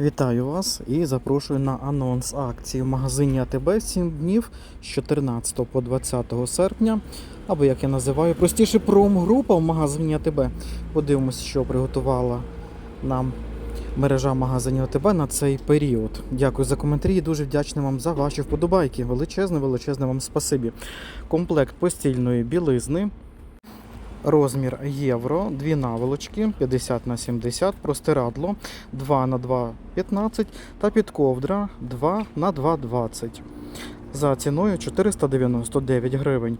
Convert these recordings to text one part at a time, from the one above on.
Вітаю вас і запрошую на анонс акції в магазині АТБ 7 днів з 14 по 20 серпня. Або як я називаю, простіше промгрупа в магазині АТБ. Подивимося, що приготувала нам мережа магазинів АТБ на цей період. Дякую за коментарі і дуже вдячний вам за ваші вподобайки. Величезне, величезне вам спасибі. Комплект постільної білизни. Розмір євро, дві наволочки 50 на 70, простирадло 2 на 2 15 та підковдра 2 на 2 20 за ціною 499 гривень.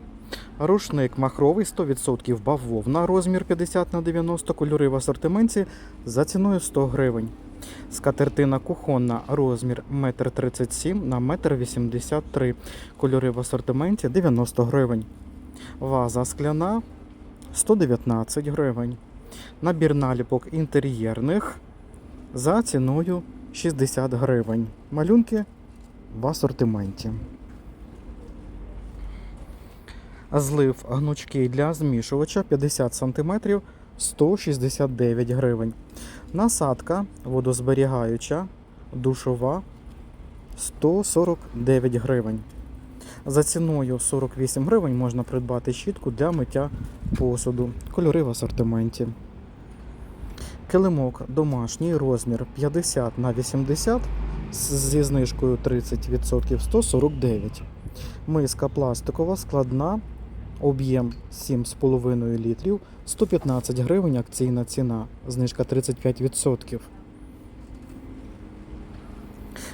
Рушник махровий 100% бавовна, розмір 50 на 90 кольори в асортименті за ціною 100 гривень. Скатертина кухонна, розмір 1,37 м на 1,83 м, кольори в асортименті 90 гривень. Ваза скляна 119 гривень. Набір наліпок інтер'єрних за ціною 60 гривень. Малюнки в асортименті. Злив гнучкий для змішувача 50 см 169 гривень. Насадка водозберігаюча, душова 149 гривень. За ціною 48 гривень можна придбати щітку для миття посуду. Кольори в асортименті. Килимок домашній розмір 50 на 80 зі знижкою 30% 149. Миска пластикова складна, об'єм 7,5 літрів, 115 гривень акційна ціна, знижка 35%.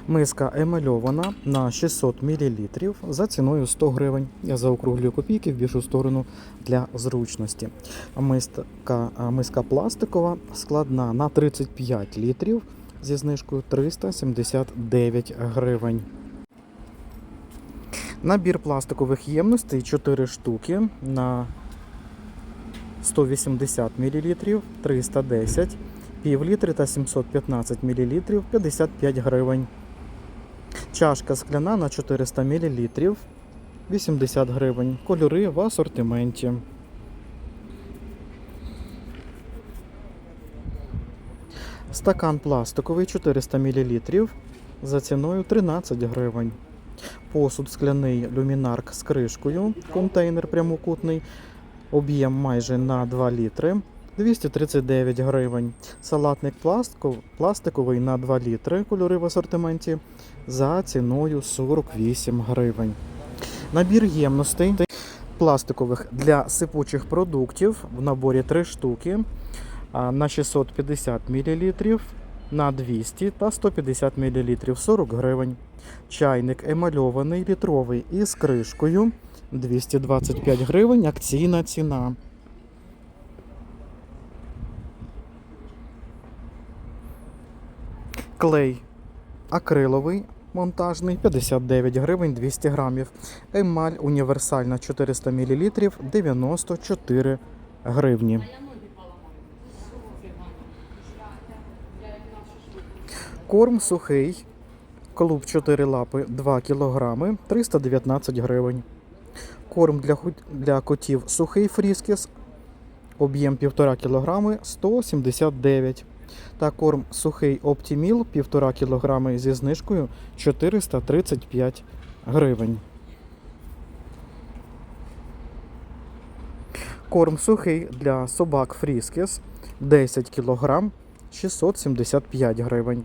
Миска емальована на 600 мл за ціною 100 гривень. Я заокруглюю копійки в більшу сторону для зручності. Миска, миска пластикова складна на 35 літрів зі знижкою 379 гривень. Набір пластикових ємностей 4 штуки на 180 мл, 310 пів літри та 715 мл 55 гривень. Чашка скляна на 400 мл 80 гривень. Кольори в асортименті. Стакан пластиковий 400 мл за ціною 13 гривень. Посуд скляний люмінарк з кришкою, контейнер прямокутний, об'єм майже на 2 літри. 239 гривень. Салатник пластиковий на 2 літри, кольори в асортименті за ціною 48 гривень. Набір ємностей пластикових для сипучих продуктів в наборі 3 штуки на 650 мл, на 200 та 150 мл 40 гривень. Чайник емальований літровий із кришкою 225 гривень, акційна ціна. Клей акриловий монтажний 59 гривень 200 грамів. Емаль універсальна 400 мл 94 гривні. Корм сухий. Клуб 4 лапи 2 кг 319 гривень. Корм для, для котів сухий фріскіс. Об'єм 1,5 кг 179 та корм сухий Оптіміл 1,5 кг зі знижкою 435 гривень. Корм сухий для собак Фріскіс 10 кг 675 гривень.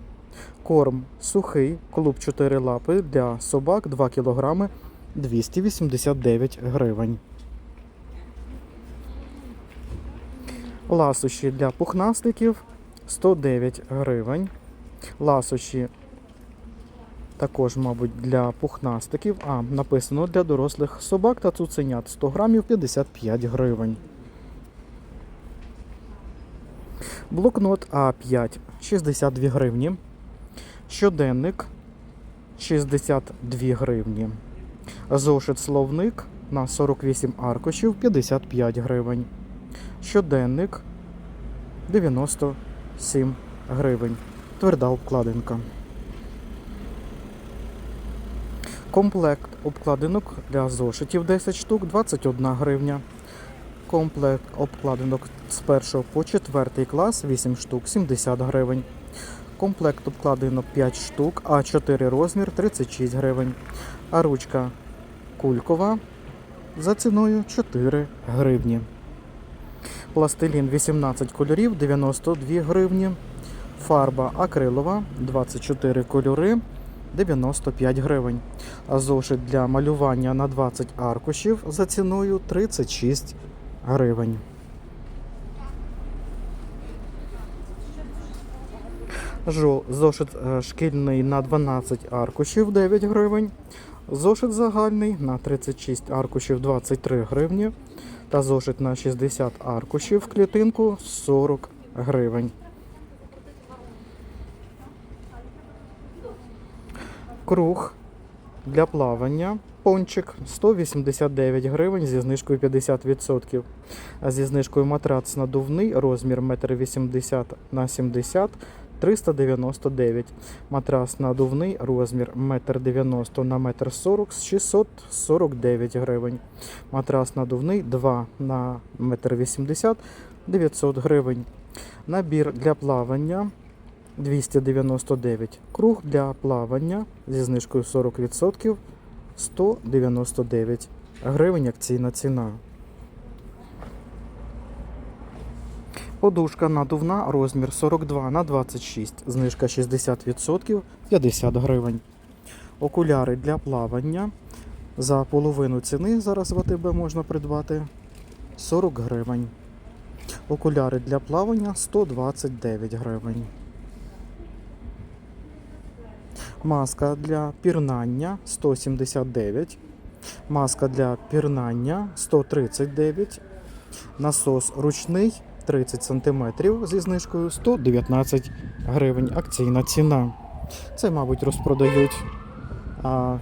Корм сухий клуб 4 лапи для собак 2 кг 289 гривень. Ласощі для пухнастиків 109 гривень. Ласощі також, мабуть, для пухнастиків. А, написано для дорослих собак та цуценят 100 грамів 55 гривень. Блокнот А5 62 гривні. Щоденник 62 гривні. Зошит словник на 48 аркушів 55 гривень. Щоденник 97 гривень. Тверда обкладинка. Комплект обкладинок для зошитів 10 штук 21 гривня. Комплект обкладинок з 1 по 4 клас 8 штук 70 гривень. Комплект обкладинок 5 штук, А4 розмір 36 гривень. А ручка кулькова за ціною 4 гривні. Пластилін 18 кольорів 92 гривні. Фарба акрилова 24 кольори 95 гривень. А зошит для малювання на 20 аркушів за ціною 36 гривень. Зошит е, шкільний на 12 аркушів 9 гривень. Зошит загальний на 36 аркушів 23 гривні. Та зошит на 60 аркушів в клітинку 40 гривень. Круг для плавання. Пончик 189 гривень зі знижкою 50%. А зі знижкою матрац надувний розмір 1,80 м на 70 399. Матрас надувний розмір 1,90 м на 1,40 м 649 гривень. Матрас надувний 2 на 1,80 м 900 гривень. Набір для плавання 299. Круг для плавання зі знижкою 40% 199 гривень акційна ціна. Подушка надувна, розмір 42 на 26, знижка 60%, 50 гривень. Окуляри для плавання за половину ціни зараз в АТБ можна придбати 40 гривень. Окуляри для плавання 129 гривень. Маска для пірнання 179. Маска для пірнання 139. Насос ручний 30 см зі знижкою 119 гривень. Акційна ціна. Це, мабуть, розпродають а,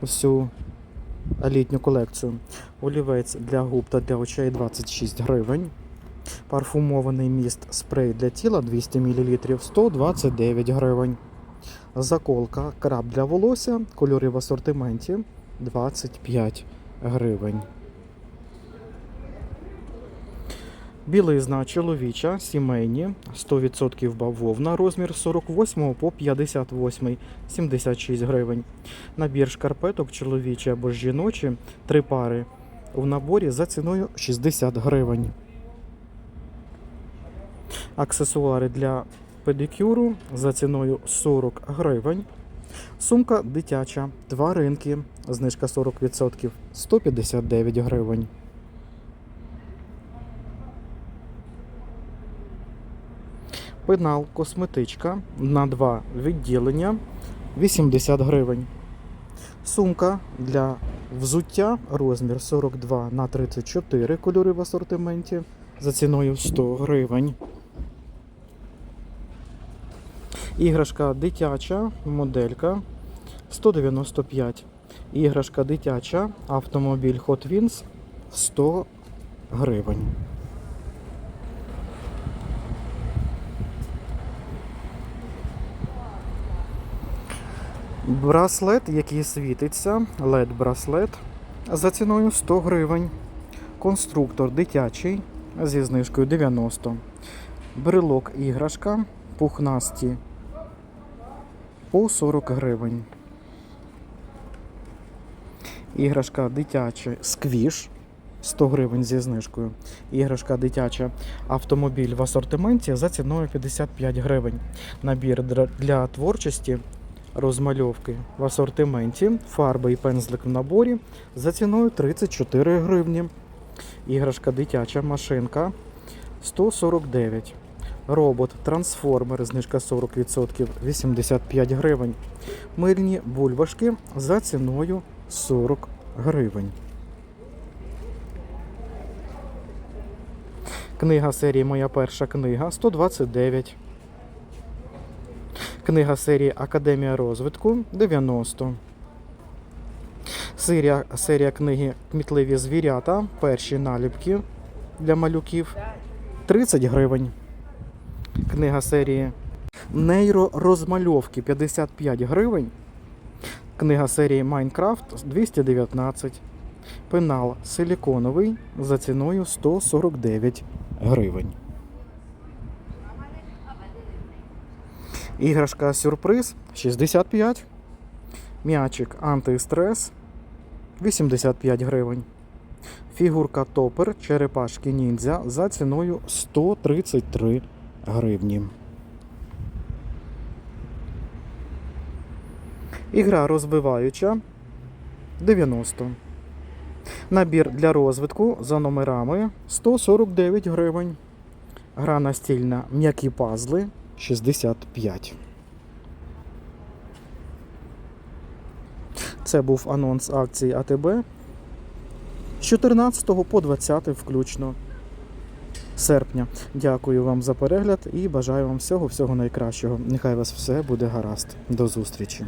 всю літню колекцію. Олівець для губ та для очей 26 гривень. Парфумований міст спрей для тіла 200 мл 129 гривень. Заколка краб для волосся, кольори в асортименті 25 гривень. Білизна чоловіча, сімейні, 100% бавовна, розмір 48 по 58, 76 гривень. Набір шкарпеток чоловічі або жіночі, три пари в наборі за ціною 60 гривень. Аксесуари для педикюру за ціною 40 гривень. Сумка дитяча, тваринки, знижка 40%, 159 гривень. Пенал косметичка на два відділення 80 гривень. Сумка для взуття розмір 42 на 34 кольори в асортименті за ціною 100 гривень. Іграшка дитяча, моделька 195. Іграшка дитяча, автомобіль Hot Wheels 100 гривень. Браслет, який світиться, LED браслет за ціною 100 гривень. Конструктор дитячий зі знижкою 90. Брелок іграшка, пухнасті по 40 гривень. Іграшка дитяча сквіш 100 гривень зі знижкою. Іграшка дитяча автомобіль в асортименті за ціною 55 гривень. Набір для творчості розмальовки в асортименті, фарби і пензлик в наборі за ціною 34 гривні. Іграшка дитяча машинка 149. Робот трансформер, знижка 40%, 85 гривень. Мильні бульбашки за ціною 40 гривень. Книга серії Моя перша книга 129. Книга серії Академія розвитку 90. Серія, серія книги Кмітливі звірята. Перші наліпки для малюків 30 гривень. Книга серії Нейророзмальовки 55 гривень. Книга серії Майнкрафт 219. Пенал силіконовий за ціною 149 гривень. Іграшка сюрприз 65. М'ячик антистрес 85 гривень. Фігурка топер черепашки ніндзя за ціною 133 гривні. Ігра розбиваюча 90. Набір для розвитку за номерами 149 гривень. Гра настільна м'які пазли 65. Це був анонс акції АТБ з 14 по 20 включно серпня. Дякую вам за перегляд і бажаю вам всього всього найкращого. Нехай вас все буде гаразд. До зустрічі.